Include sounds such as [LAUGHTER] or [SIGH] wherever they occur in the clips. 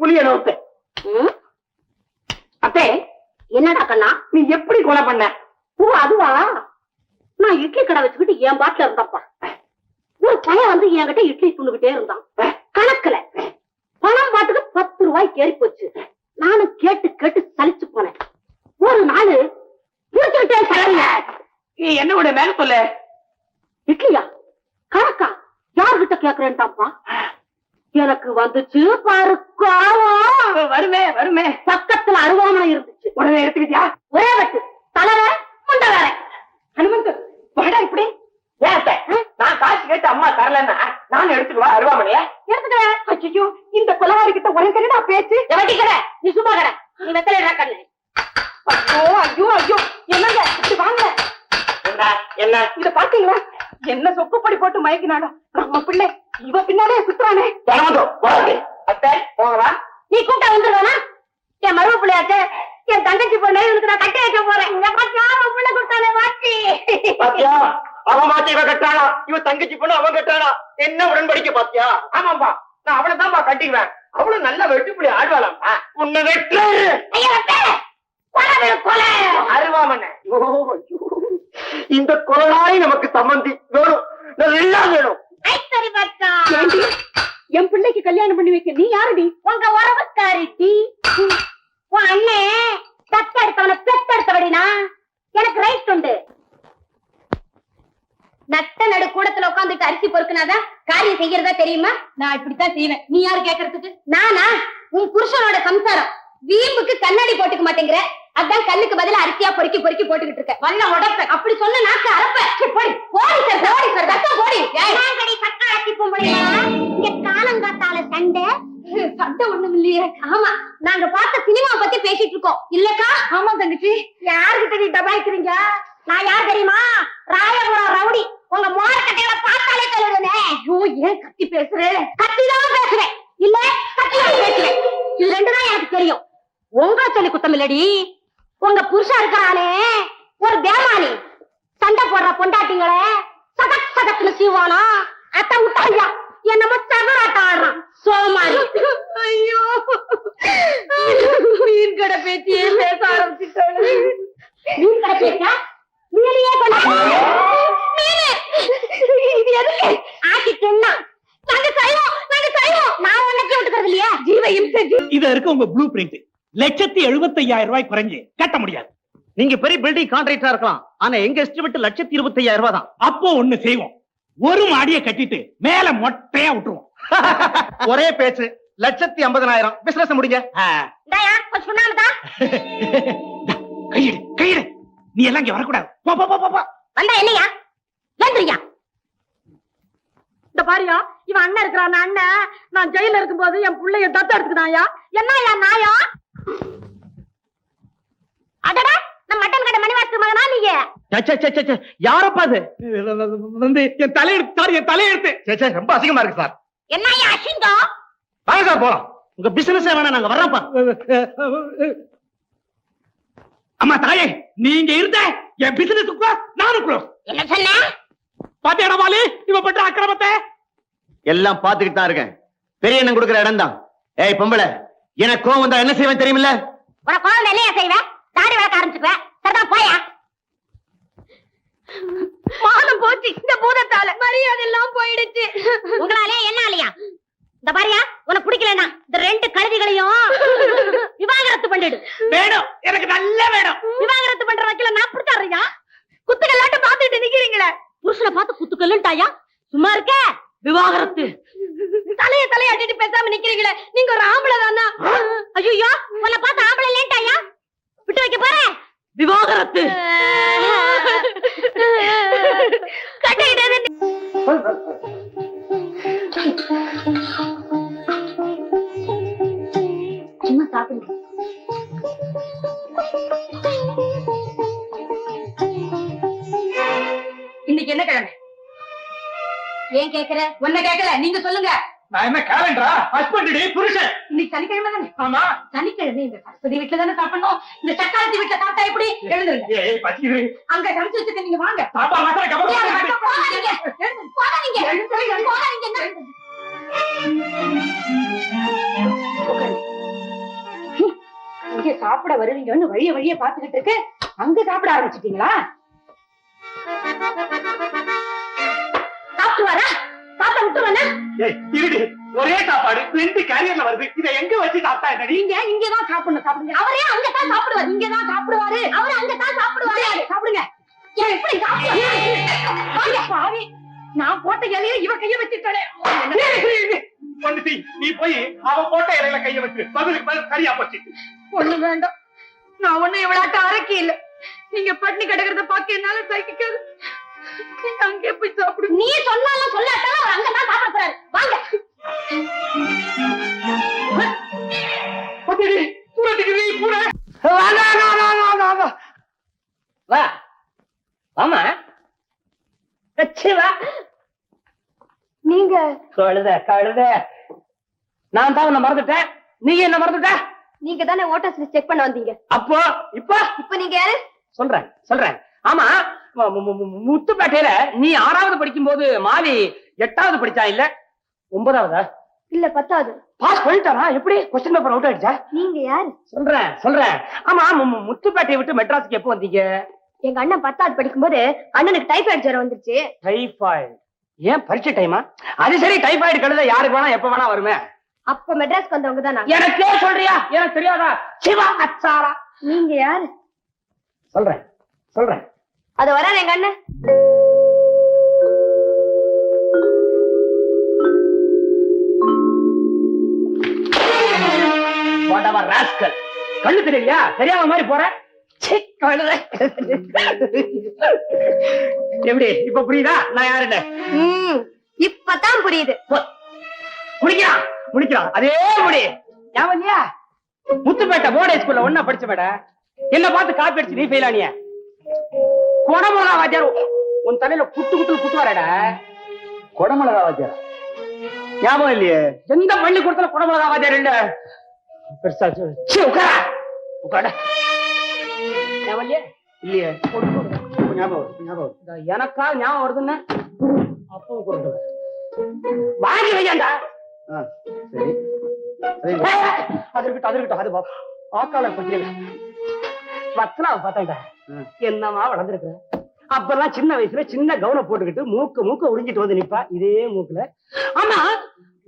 புலிய நோத்த? அத்தே என்னடா கண்ணா நீ எப்படி கொலை பண்ண? ஓ அதுவா? நான் இட்லி கடை வச்சுக்கிட்டு என் பாட்டுல இருந்தப்பா. ஒரு பையன் வந்து என்கிட்ட இட்லி துண்டுகிட்டே இருந்தான். கணக்குல. பணம் பாட்டுக்கு பத்து ரூபாய் கேறி போச்சு. நானும் கேட்டு கேட்டு சலிச்சு போனேன். ஒரு நாள் புடிச்சுக்கிட்டே சரிங்க நீ என்ன விட மேல சொல்ல? இட்லியா? கணக்கா? யார்கிட்ட கேக்குறேன்டாப்பா எனக்கு வந்துச்சு பாரு கோவம். வருமே வருமே. பக்கத்துல அருவாமனை இருந்துச்சு. உடனே எடுத்துக்கிட்டியா? ஒரே வெட்டு. தலை வேற முண்டை வேற ஹனுமந்த் வாடா இப்படி? நான் காசு கேட்டு அம்மா தரலன்னா நான் எடுத்துட்டு வா அருவாமனைய எடுத்துக்கிறேன் அச்சோ இந்த கொலகாரி கிட்ட உனக்கு என்னடா பேச்சு எவட்டி கடை. நீ சும்மா கடை. நீ வெத்தலை கண்ணு. ஐயோ ஐயோ ஐயோ. என்னங்க இப்படி வாங்க. என்ன என்ன? இத பாத்தீங்களா? என்ன சொக்குப்படி போட்டு மயக்கினானோ நம்ம பிள்ளை இவ பின்னாலே சுத்துறானே. அத்தை போகவா நீ கூட்ட வந்துருவானா என் மருவ பிள்ளையாச்சே என் தங்கச்சி பொண்ணு இவனுக்கு நான் கட்டி வைக்க போறேன். இங்க பாத்தியா உன் பிள்ளை கொடுத்தானே வாட்டி பாத்தியா? அவன் மாத்தி இவ கட்டானா இவ தங்கச்சி பொண்ணு அவன் கட்டானா என்ன உடன்படிக்கை பாத்தியா? ஆமாம்பா நான் அவளை தான்ப்பா கட்டிக்குவேன். அவளும் நல்ல வெட்டுப்புள்ளி ஆடுவாளாம் உன்னை வெட்டு ஐயா கொலை அருவாமண்ண இந்த கொலனாய் நமக்கு சம்மந்தி வேணும். நல்லா வேணும். என் பிள்ளைக்கு கல்யாணம் பண்ணி வைக்க நீ யாருடி? உங்க உறவுக்காரி டி உன் அண்ணே தத்தெடுத்தவன பெத்தெடுத்தவடினா எனக்கு ரைட் உண்டு. நட்ட நடு கூடத்துல உட்காந்துட்டு அரிசி பொறுக்குனாதான் காரியம் செய்யறதா தெரியுமா? நான் இப்படித்தான் செய்வேன். நீ யாரு கேக்குறதுக்கு? நானா? உன் புருஷனோட சம்சாரம். வீம்புக்கு கண்ணாடி போட்டுக்க மாட்டேங்கிற. அதான் கல்லுக்கு பதிலா அரிசியா பொறுக்கி பொறுக்கி போட்டுக்கிட்டு இருக்க வல்ல உடப்ப அப்படி சொன்ன நாக்கு அரப்ப போடி. போடி சார் போடி சார் தத்தம் போடி. நாங்கடி சக்காத்தி பொம்பளையா? இங்க காலங்காத்தால சண்டை. சண்டை ஒண்ணும் இல்லையே. ஆமா நாங்க பார்த்த சினிமா பத்தி பேசிட்டு இருக்கோம். இல்லக்கா? ஆமா தங்கச்சி. யாருகிட்ட நீ டபாய்க்கிறீங்க நான் யார் தெரியுமா? ராயபுரம் ரவுடி. உங்க மோர கட்டையில பார்த்தாலே சொல்லுவேனே ஐயோ ஏன் கத்தி பேசுறேன் கத்தி தான் பேசுறேன் இல்ல கத்தி தான் பேசுறேன் இது ரெண்டு தான் எனக்கு தெரியும். உங்க சொல்லி குத்தம் இல்லடி உங்க புருஷன் இருக்கிறானே ஒரு தேவானி சண்டை போடுற பொண்டாட்டிங்களே சதக் சதக்குன்னு சீவானா அத்த விட்டாயா? என்னமோ தகராட்டம் ஆடுறான். சோமாரி. ஐயோ. மீன் கடை பேச்சியே பேச ஆரம்பிச்சுட்டாங்க மீன் கடை பேச்சா மீனையே இது எதுக்கு? ஆக்கி தின்னா. நாங்க செய்வோம் நாங்க செய்வோம். நான் உனக்கு விட்டுக்கிறது இல்லையா? ஜீவ இம்சை இது இருக்கு உங்க ப்ளூ பிரிண்ட் லட்சத்தி எழுபத்தி ஐயாயிரம் ரூபாய் குறைஞ்சு கட்ட முடியாது. நீங்க பெரிய பில்டிங் கான்ட்ராக்டரா இருக்கலாம். ஆனா எங்க எஸ்டிமேட் லட்சத்தி இருபத்தி ஐயாயிரம் ரூபாய் தான். அப்போ ஒண்ணு செய்வோம். ஒரு மாடியை கட்டிட்டு மேல மொட்டையா விட்டுருவோம். [LAUGHS] ஒரே பேச்சு. லட்சத்தி ஐம்பதனாயிரம். பிசினஸ் முடிங்க. கையிடு கையிடு. நீ எல்லாம் இங்க வரக்கூடாது. போ போ போ, போ போ. வந்தா என்னையா? ஏந்திரியா? இந்த பாரியா இவன் அண்ணன் இருக்கிறான். அண்ணன். நான் ஜெயில இருக்கும்போது என் புள்ளைய தத்து எடுத்துக்கிட்டாயா என்னயா நாயா? அடடா நான் மட்டன் கடை மணிவாசு மகனா நீங்க யாரப்பா அது? வந்து என் தலையெடுத்து சார் என் தலையெடுத்து ரொம்ப அசிங்கமா இருக்கு சார். என்னய்யா அசிங்கம்? வாங்க சார் போலாம். உங்க பிசினஸ் வேணா நாங்க வர்றோம்ப்பா. அம்மா தாயே நீங்க இருந்த என் பிசினஸ் நானும் க்ளோஸ் என்ன சொன்ன? பாத்தியாடா வாலி இவ பண்ற அக்கிரமத்தை? எல்லாம் பாத்துக்கிட்டு தான் இருக்கேன். பெரிய எண்ணம் கொடுக்குற இடம் தான் ஏய் பொம்பளை. எனக்கு கோவம் வந்தா என்ன செய்வேன் தெரியுமில்ல? உனக்கு குழந்தை என்னையா செய்வேன் தாடி வளர்க்க ஆரம்பிச்சுக்குவேன் சரிதான் போயா. மானம் போச்சு. இந்த பூதத்தால மரியாதை எல்லாம் போயிடுச்சு. உங்களாலே என்ன ஆலையா இந்த பாரியா உனக்கு பிடிக்கலன்னா இந்த ரெண்டு கழுதிகளையும் விவாகரத்து பண்ணிடு. வேணும். எனக்கு நல்ல வேணும். விவாகரத்து பண்ற வக்கீல நான் பிடிச்சாரையா குத்துக்கல்லாட்டம் பாத்துட்டு நிக்கிறீங்களே. புருஷனை பார்த்து குத்துக்கல்லுட்டாயா சும்மா இருக்க? விவாகரத்து. தலைய தலைய அடிட்டு பேசாம நிக்கிறீங்களே. நீங்க ஒரு ஆம்பளை தானா? ஐயோ உன்னை பார்த்து ஆம்பளை இல்லைன்ட்டாயா? விட்டு வைக்க போறேன் விவாகரத்து. சும்மா சாப்பிடுங்க இன்னைக்கு என்ன கிழமை? ஏன் கேக்குற? உன்ன கேக்கல நீங்க சொல்லுங்க. நான் என்ன கேலண்டரா? ஹஸ்பண்ட் புருஷன். இன்னைக்கு சனிக்கிழமை தானே? ஆமா. சனிக்கிழமை இந்த சரஸ்வதி வீட்டுல தானே சாப்பிடணும்? இந்த சக்காலத்தி வீட்டுல சாப்பிட்டா எப்படி? எழுந்துருங்க. ஏய் அங்க சமைச்சு வச்சுக்க நீங்க வாங்க. சாப்பாடு போகாதீங்க. போகாதீங்க. போகாதீங்க. போகாதீங்க. சாப்பிட வருவீங்கன்னு வழிய வழிய பாத்துக்கிட்டு இருக்கு. அங்க சாப்பிட ஆரம்பிச்சிட்டீங்களா? சாப்பிட்டு வரா. ஏய், இருடி. ஒரே சாப்பாடு. ரெண்டு கேரியர்ல வருது. இதை எங்க வச்சு சாப்பிட்டா நீங்க இங்கதான் சாப்பிடணும். சாப்பிடுங்க. அவரே அங்கதான் சாப்பிடுவாரு. இங்கதான் சாப்பிடுவாரு. அவரு சாப்பிடுவாரு. சாப்பிடுங்க. ஏன் எப்படி சாப்பிடுவாரு பாவி. நான் போட்ட இலைய இவ கைய வச்சுட்டாளே. பொண்ணுத்தி நீ போய் அவன் போட்ட இலையில கைய வச்சு பதிலுக்கு பதில் சரியா போச்சு. ஒண்ணு வேண்டாம். நான் ஒண்ணு இவ்வளாட்ட அரக்கி இல்ல. நீங்க பட்னி கிடக்கிறத பார்க்க என்னால சகிக்காது. நீங்க அங்கே போய் சாப்பிடுங்க நீ சொன்னாலும் சொல்லாட்டாலும் அவர் அங்கதான் சாப்பிட போறாரு. வாங்க. வா வா நீங்க. கழுத கழுத. நான் தான் உன்னை மறந்துட்டேன். நீ என்ன மறந்துட்ட? நீங்க தானே ஓட்டர்ஸ் செக் பண்ண வந்தீங்க. அப்போ இப்ப? இப்ப நீங்க யாரு? சொல்றேன் சொல்றேன். ஆமா முத்துப்பேட்டையில நீ ஆறாவது படிக்கும் போது மாவி எட்டாவது படிச்சா இல்ல? ஒன்பதாவதா இல்ல பத்தாவது. பாஸ் பண்ணிட்டானா? எப்படி? கொஸ்டின் பேப்பர் அவுட் ஆயிடுச்சா? நீங்க யாரு? சொல்றேன் சொல்றேன். ஆமா முத்துப்பேட்டையை விட்டு மெட்ராஸுக்கு எப்போ வந்தீங்க? எங்க அண்ணன் பத்தாவது படிக்கும்போது அண்ணனுக்கு டைபாய்டு ஜுரம் வந்துருச்சு. டைபாய்டு ஏன் பரீட்சை டைமா அது சரி டைபாய்டு கழுத யாருக்கு வேணா எப்ப வேணா வருமே. அப்ப மெட்ராஸ்க்கு வந்தவங்க தான். எனக்கே சொல்றியா? எனக்கு தெரியாதா? சிவா அச்சாரா. நீங்க யாரு? சொல்றேன் சொல்றேன். அது வராது எங்க அண்ணன். கண்ணு தெரியலையா தெரியாம மாதிரி போற. எப்படி? இப்ப புரியுதா? நான் யாருன்னு இப்பதான் புரியுது. முடிக்கிறான் முடிக்கிறான் அதே முடி. ஞாபகம் முத்துப்பேட்டை போர்டு ஸ்கூல்ல ஒன்னா படிச்ச மேட. என்ன பார்த்து காப்பி அடிச்சு நீ ஃபெயில் ஆனிய. கொடமிளகா வாத்தியார் உன் தலையில குட்டு குட்டு குட்டுவாரடா கொடமிளகா வாத்தியார் ஞாபகம் இல்லையே? எந்த பள்ளிக்கூடத்துல குடமிளகா வாத்தியார் இல்ல பெருசா உட்காரா. உட்கார. ஞாபகம் இல்லையே? இல்லையே. ஞாபகம் ஞாபகம் எனக்கா ஞாபகம் வருதுன்னு அப்பவும் கொண்டு வாங்கி வையாண்டா. சரி. அது இருக்கட்டும் அது இருக்கட்டும் அது பாப்பா ஆக்காளர் பத்திரிகை. ம். என்னமா வளர்ந்துருக்குற? அப்பெல்லாம் சின்ன வயசுல சின்ன கவுன போட்டுக்கிட்டு மூக்கு மூக்க உறிஞ்சிட்டு வந்து நிப்பா. இதே மூக்குல. ஆமா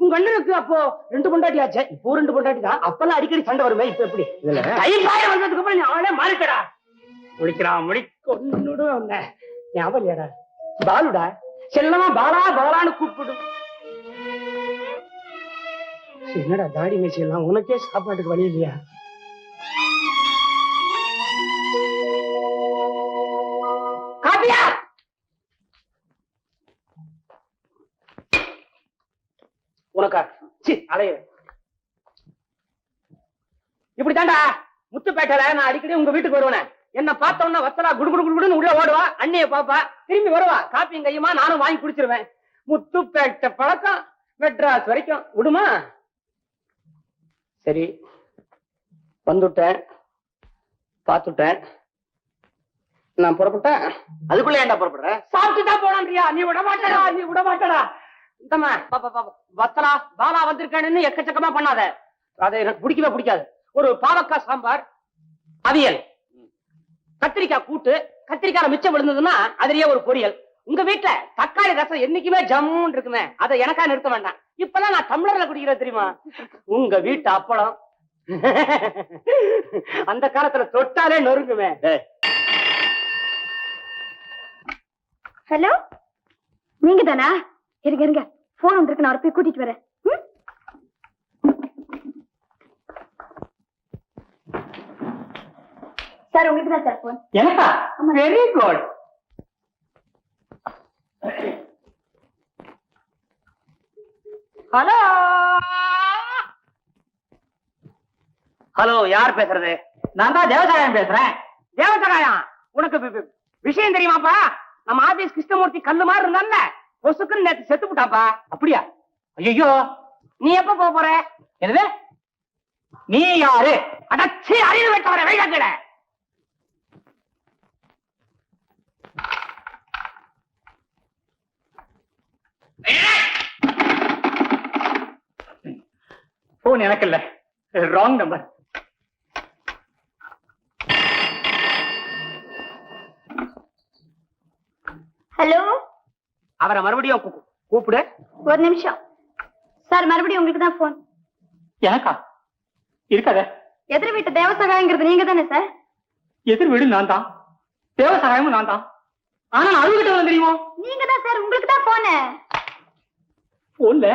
உங்க அண்ணனுக்கு அப்போ ரெண்டு பொண்டாட்டி ஆச்சே. இப்போ ரெண்டு பொண்டாட்டி தான். அப்பெல்லாம் அடிக்கடி சண்டை வருமே இப்ப எப்படி? இதுல கைப்பாய வந்ததுக்கு அப்புறம் நீ அவனே மாறிட்டடா. முடிக்கிறான் முடி கொன்னுடு வந்த ஞாபகம் இல்லையாடா? பாலுடா. செல்லமா பாலா பாலான்னு கூப்பிடும் என்னடா தாடி மீசி எல்லாம்? உனக்கே சாப்பாட்டுக்கு வழி இல்லையா? உனக்கா சி அலைய. இப்படித்தான்டா முத்துப்பேட்டையில நான் அடிக்கடி உங்க வீட்டுக்கு வருவேன். என்ன பார்த்தோம்னா வத்தலா குடு குடு குடுன்னு உள்ள ஓடுவா அண்ணிய பாப்பா திரும்பி வருவா. காப்பியும் கையுமா நானும் வாங்கி குடிச்சிருவேன். முத்துப்பேட்டை பழக்கம் மெட்ராஸ் வரைக்கும். விடுமா? சரி வந்துட்டேன். பார்த்துட்டேன். நான் புறப்பட்டேன். அதுக்குள்ள ஏன்டா புறப்படுறேன் சாப்பிட்டுட்டா போனான்றியா நீ விட மாட்டடா நீ விட மாட்டடா வத்தலா பாலா வந்திருக்கானுன்னு எக்கச்சக்கமா பண்ணாத. அது எனக்கு பிடிக்கவே பிடிக்காது. ஒரு பாவக்காய் சாம்பார் அவியல் கத்திரிக்காய் கூட்டு கத்திரிக்காய் மிச்சம் விழுந்ததுன்னா அதுலயே ஒரு பொரியல். உங்க வீட்டுல தக்காளி ரசம் என்னைக்குமே ஜம்முன்னு இருக்குமே. அதை எனக்கா நிறுத்த வேண்டாம். இப்பெல்லாம் நான் டம்ளர்ல குடிக்கிறேன் தெரியுமா? உங்க வீட்டு அப்பளம். அந்த காலத்துல தொட்டாலே நொறுங்குமே. ஹலோ? நீங்க தானா இருங்க இருங்க. போன் வந்திருக்கு நான் போய் கூட்டிட்டு வரேன்? சார் உங்களுக்கு தான் சார் போன் எனக்கா? வெரி குட் ஹலோ ஹலோ யார் பேசுறது? நான் தான் தேவசகாயம் பேசுறேன். தேவசகாயம் உனக்கு விஷயம் தெரியுமாப்பா? நம்ம ஆபீஸ் கிருஷ்ணமூர்த்தி கல்லு மாதிரி இருந்தான்ல? பொசுக்குன்னு நேத்து செத்து விட்டாப்பா அப்படியா? ஐயோ நீ எப்ப போக போற? என்னது? நீ யாரு? அடச்சி அறிவு வெட்டவர வைடக்கிட போன் எனக்கு இல்ல. ராங் நம்பர் ஹலோ அவரை மறுபடியும் கூப்பிடு. ஒரு நிமிஷம். சார் மறுபடியும் உங்களுக்கு தான் போன் எனக்கா? இருக்காத. எதிர் வீட்டு தேவசகாயங்கிறது நீங்க தானே சார்? எதிர் வீடு நான் தான் தேவ சகாயமும் நான் தான் ஆனா அழுகிட்ட வந்து தெரியுமா? நீங்க தான் சார் உங்களுக்கு தான் போன போன்ல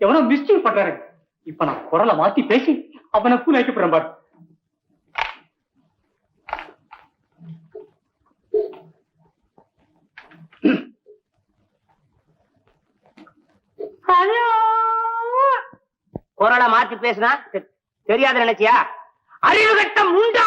எவனோ மிஸ்டேக் பண்றாரு. இப்ப நான் குரலை மாத்தி பேசி அவனை பூ வைக்க போறேன் பாரு ஹலோ குரலை மாத்தி பேசுனா தெரியாத தெரியாது நினைச்சியா? அறிவு கட்டம் உண்டா?